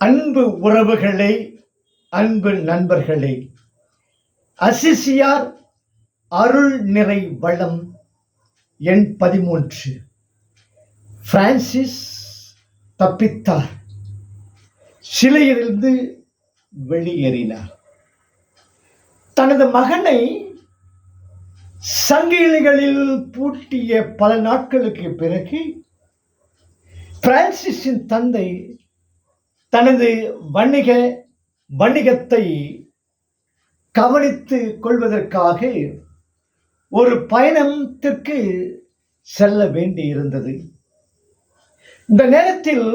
அன்பு உறவுகளே அன்பு நண்பர்களே அசிசியார் அருள் நிறை வளம் எண் பதிமூன்று. பிரான்சிஸ் தப்பித்தார். சிலையிலிருந்து வெளியேறினார். தனது மகனை சங்கிலிகளில் பூட்டிய பல நாட்களுக்கு பிறகு பிரான்சிஸின் தந்தை தனது வணிக வணிகத்தை கவனித்து கொள்வதற்காக ஒரு பயணத்திற்கு செல்ல வேண்டியிருந்தது. இந்த நேரத்தில்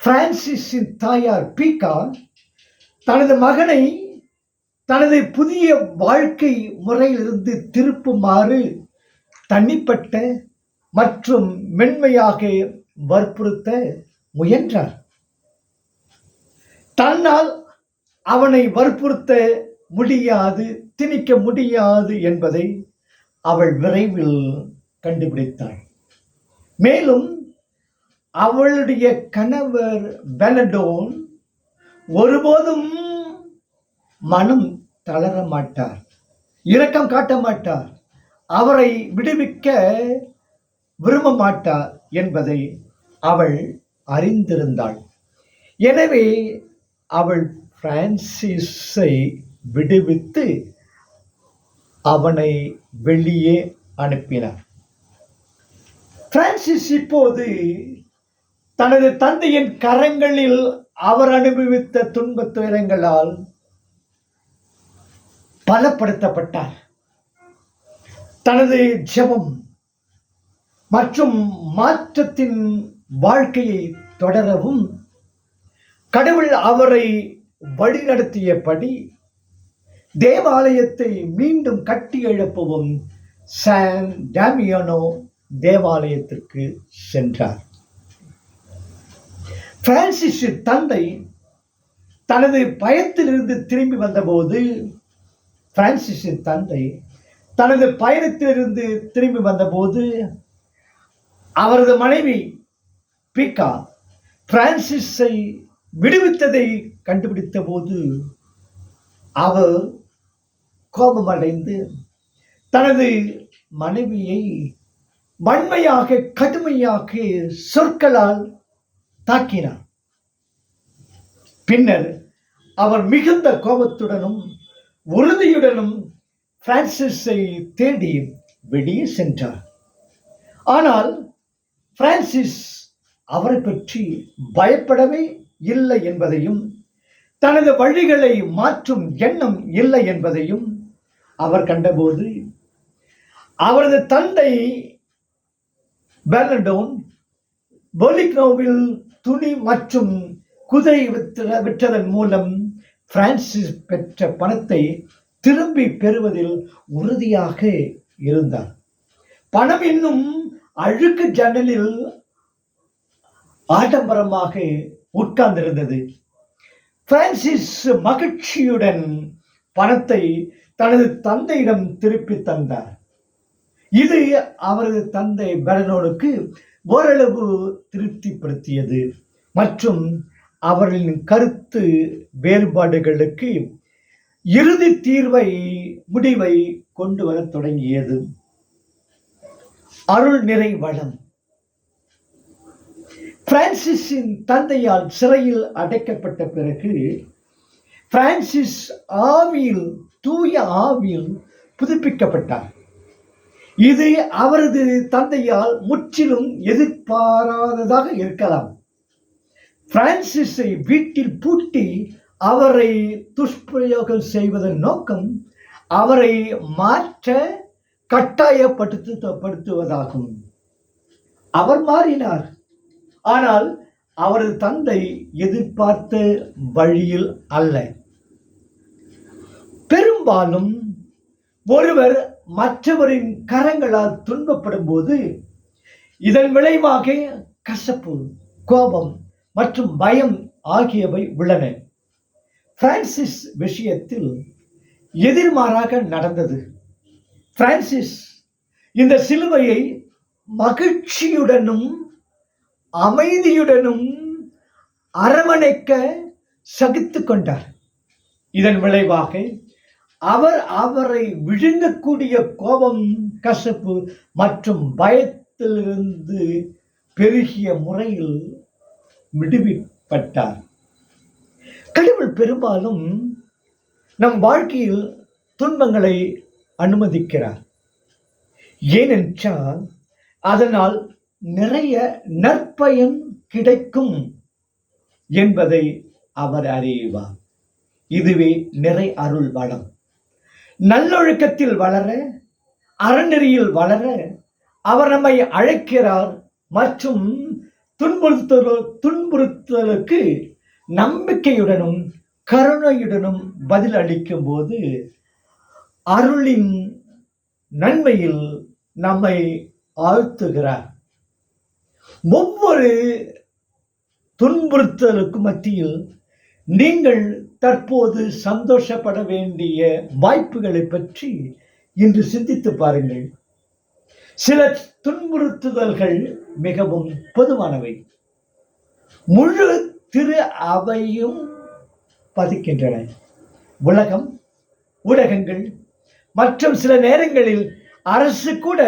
பிரான்சிஸின் தாயார் பீகா தனது மகனை தனது புதிய வாழ்க்கை முறையிலிருந்து திருப்புமாறு தனிப்பட்ட மற்றும் மென்மையாக வற்புறுத்த முயன்றார். தன்னால் அவனை வற்புறுத்த முடியாது திணிக்க முடியாது என்பதை அவள் விரைவில் கண்டுபிடித்தாள். மேலும் அவளுடைய கணவர் பெனடோன் ஒருபோதும் மனம் தளர மாட்டார் இரக்கம் காட்ட மாட்டார் அவரை விடுவிக்க விரும்ப மாட்டார் என்பதை அவள் அறிந்திருந்தாள். எனவே அவள் பிரான்சிஸை விடுவித்து அவனை வெளியே அனுப்பினார். பிரான்சிஸ் இப்போது தனது தந்தையின் கரங்களில் அவர் அனுபவித்த துன்பத் துயரங்களால் பலப்படுத்தப்பட்டார். தனது ஜபம் மற்றும் மாற்றத்தின் வாழ்க்கையை தொடரவும் கடவுள் அவரை வழிநடத்தியபடி தேவாலயத்தை மீண்டும் கட்டி எழுப்பவும் சான் டாமியானோ தேவாலயத்திற்கு சென்றார். பிரான்சிஸ் தந்தை தனது பயத்திலிருந்து திரும்பி வந்தபோது பிரான்சிஸின் தந்தை தனது பயணத்திலிருந்து திரும்பி வந்தபோது அவரது மனைவி பிகா பிரான்சிஸை விடுவித்ததை கண்டுபிடித்த போது அவர் கோபமடைந்து தனது மனைவியை வன்மையாக கடுமையாக சொற்களால் தாக்கினார். பின்னர் அவர் மிகுந்த கோபத்துடனும் உறுதியுடனும் பிரான்சிஸை தேடி வெளியே சென்றார். ஆனால் பிரான்சிஸ் அவரை பற்றி பயப்படவே இல்லை என்பதையும் தனது வழிகளை மாற்றும் எண்ணம் இல்லை என்பதையும் அவர் கண்டபோது அவரது தந்தை பெர்னடோன் பொலிக்னோவில் துணி மற்றும் குதிரை விற்ற விற்றதன் மூலம் பிரான்சிஸ் பெற்ற பணத்தை திரும்பி பெறுவதில் உறுதியாக இருந்தார். பணம் இன்னும் அழுக்கு ஜன்னலில் ஆடம்பரமாக உட்கார்ந்திருந்தது. பிரான்சிஸ் மகிழ்ச்சியுடன் பணத்தை தனது தந்தையிடம் திருப்பி தந்தார். இது அவரது தந்தை பெரனோனுக்கு ஓரளவு திருப்திப்படுத்தியது. மற்றும் அவர்களின் கருத்து வேறுபாடுகளுக்கு இறுதி தீர்வை முடிவை கொண்டு வரத் தொடங்கியது. அருள் நிறை வளம். பிரான்சிஸின் தந்தையால் சிறையில் அடைக்கப்பட்ட பிறகு பிரான்சிஸ் ஆவியில் தூய ஆவியில் புதுப்பிக்கப்பட்டார். இது அவரது தந்தையால் முற்றிலும் எதிர்பாராததாக இருக்கலாம். பிரான்சிஸை வீட்டில் பூட்டி அவரை துஷ்பிரயோகம் செய்வதன் நோக்கம் அவரை மாற்ற கட்டாயப்படுத்தப்படுத்துவதாகும் அவர் மாறினார். ஆனால் அவரது தந்தை எதிர்பார்த்த வழியில் அல்ல. பெரும்பாலும் ஒருவர் மற்றவரின் கரங்களால் துன்பப்படும் போது இதன் விளைவாக கசப்பு கோபம் மற்றும் பயம் ஆகியவை உள்ளன. பிரான்சிஸ் விஷயத்தில் எதிர்மாறாக நடந்தது. பிரான்சிஸ் இந்த சிலுவையை மகிழ்ச்சியுடனும் அமைதியுடனும் அரவணைக்க சகித்து கொண்டார். இதன் விளைவாக அவர் அவரை விழுங்கக்கூடிய கோபம் கசப்பு மற்றும் பயத்திலிருந்து பெருகிய முறையில் விடுவிப்பட்டார் கடவுள் பெரும்பாலும் நம் வாழ்க்கையில் துன்பங்களை அனுமதிக்கிறார். ஏனென்றால் அதனால் நிறைய நற்பயன் கிடைக்கும் என்பதை அவர் அறிவார். இதுவே நிறை அருள் வளம். நல்லொழுக்கத்தில் வளர அறநெறியில் வளர அவர் நம்மை அழைக்கிறார் மற்றும் துன்புறுத்தல் துன்புறுத்தலுக்கு நம்பிக்கையுடனும் கருணையுடனும் பதில் அளிக்கும் போது அருளின் நன்மையில் நம்மை ஆழ்த்துகிறார். ஒவ்வொரு துன்புறுத்தலுக்கு மத்தியில் நீங்கள் தற்போது சந்தோஷப்பட வேண்டிய வாய்ப்புகளை பற்றி இன்று சிந்தித்து பாருங்கள். சில துன்புறுத்துதல்கள் மிகவும் பொதுவானவை. முழு திரு அவையும் பதிக்கின்றன. உலகம் ஊடகங்கள் மற்றும் சில நேரங்களில் அரசு கூட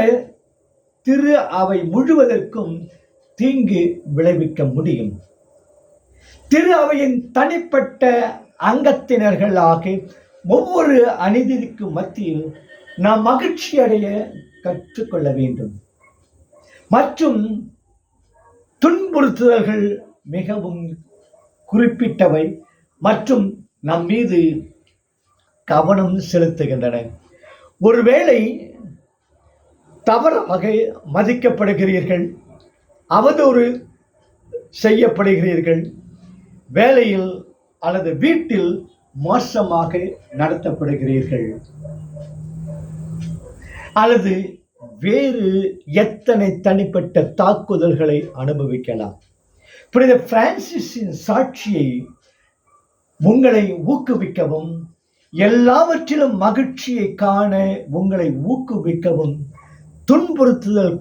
திரு அவை முழுவதற்கும் தீங்கு விளைவிக்க முடியும். திரு அவையின் தனிப்பட்ட அங்கத்தினர்களாக ஒவ்வொரு அநீதிக்கு மத்தியில் நாம் மகிழ்ச்சி அடைய கற்றுக்கொள்ள வேண்டும். மற்றும் துன்புறுத்துதல்கள் மிகவும் குறிப்பிட்டவை மற்றும் நம் மீது கவனம் செலுத்துகின்றன. ஒருவேளை தவறாக மதிக்கப்படுகிறீர்கள். அவதூறு செய்யப்படுகிறீர்கள். வேலையில் அல்லது வீட்டில் மோசமாக நடத்தப்படுகிறீர்கள். அல்லது வேறு எத்தனை தனிப்பட்ட தாக்குதல்களை அனுபவிக்கலாம். புனித பிரான்சிஸின் சாட்சியை உங்களை ஊக்குவிக்கவும் எல்லாவற்றிலும் மகிழ்ச்சியை காண உங்களை ஊக்குவிக்கவும் துன்புறுத்துதல்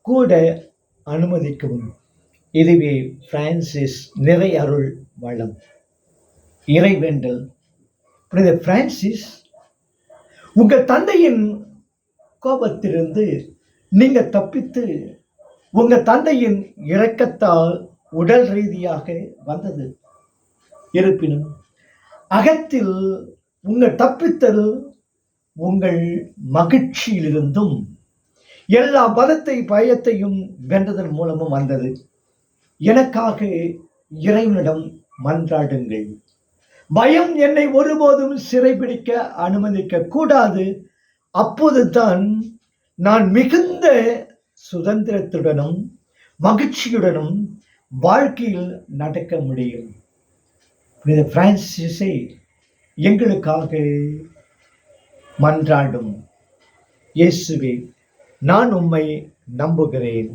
கூட அனுமதிக்கவும். இதுவே பிரான்சிஸ் நிறை அருள் வளம். இறைவேண்டல். புனித பிரான்சிஸ் உங்கள் தந்தையின் கோபத்திலிருந்து நீங்க தப்பித்து உங்க தந்தையின் இரக்கத்தால் உடல் ரீதியாக வந்தது. இருப்பினும் அகத்தில் உங்கள் தப்பித்தல் உங்கள் மகிழ்ச்சியிலிருந்தும் எல்லா பதத்தை பயத்தையும் வென்றதன் மூலமும் வந்தது. எனக்காக இறைவனிடம் மன்றாடுங்கள். பயம் என்னை ஒருபோதும் சிறைபிடிக்க அனுமதிக்க கூடாது. அப்போதுதான் நான் மிகுந்த சுதந்திரத்துடனும் மகிழ்ச்சியுடனும் வாழ்க்கையில் நடக்க முடியும். புனித பிரான்சிஸை எங்களுக்காக மன்றாடும். இயேசுவே நான் உம்மை நம்புகிறேன்.